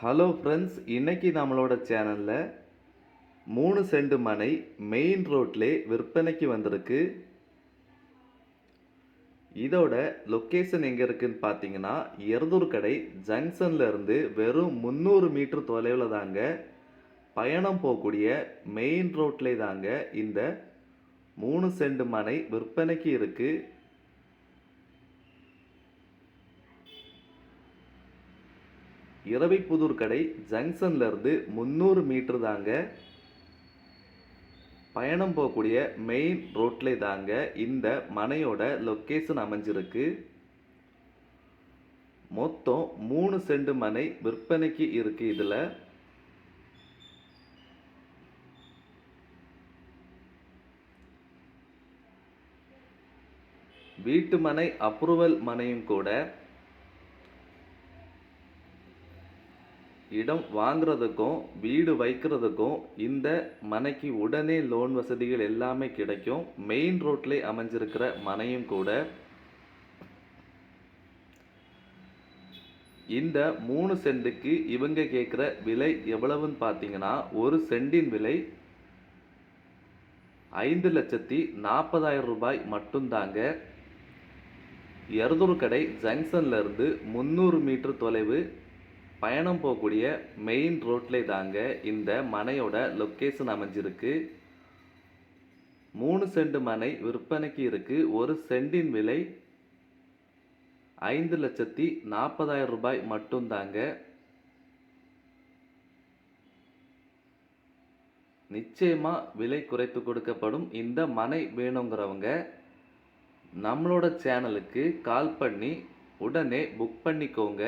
Hello friends இன்றைக்கி நம்மளோட சேனலில் மூணு செண்டு மனை மெயின் ரோட்லே விற்பனைக்கு வந்திருக்கு. இதோட லொக்கேஷன் எங்கே இருக்குன்னு பார்த்தீங்கன்னா எரதூர் கடை ஜங்ஷன்ல இருந்து வெறும் முந்நூறு மீட்டர் தொலைவில் தாங்க பயணம் போகக்கூடிய மெயின் ரோட்லே தாங்க இந்த மூணு செண்டு மனை விற்பனைக்கு இருக்குது இரவிப்புதூர் கடை ஜங்ஷன்ல இருந்து முந்நூறு மீட்டர் தாங்க பயணம் போகக்கூடிய மெயின் ரோட்ல தாங்க இந்த மனையோட லொக்கேஷன் அமைஞ்சிருக்கு. மொத்தம் மூணு செண்டு மனை விற்பனைக்கு இருக்கு இதுல. வீட்டு மனை அப்ரூவல் மனையும் கூட இடம் வாங்குறதுக்கும் வீடு வைக்கிறதுக்கும் இந்த மனைக்கு உடனே லோன் வசதிகள் எல்லாமே கிடைக்கும். மெயின் ரோட்லேயே அமைஞ்சிருக்கிற மனையும் கூட. இந்த மூணு சென்ட்டுக்கு இவங்க கேட்குற விலை எவ்வளவுன்னு பார்த்தீங்கன்னா ஒரு சென்டின் விலை ஐந்து லட்சத்தி நாற்பதாயிரம் ரூபாய் மட்டும்தாங்க. எரதூர் கடை ஜங்ஷன்லேருந்து முந்நூறு மீட்டர் தொலைவு. பயணம் போகக்கூடிய மெயின் ரோட்டில் தாங்க இந்த மனையோட லொக்கேஷன் அமைஞ்சிருக்கு. மூணு சென்ட் மனை விற்பனைக்கு இருக்குது ஒரு சென்டின் விலை ஐந்து லட்சத்தி நாற்பதாயிரம் ரூபாய் மட்டும்தாங்க நிச்சயமாக விலை குறைத்து கொடுக்கப்படும் இந்த மனை வேணுங்கிறவங்க நம்மளோட சேனலுக்கு கால் பண்ணி உடனே புக் பண்ணிக்கோங்க.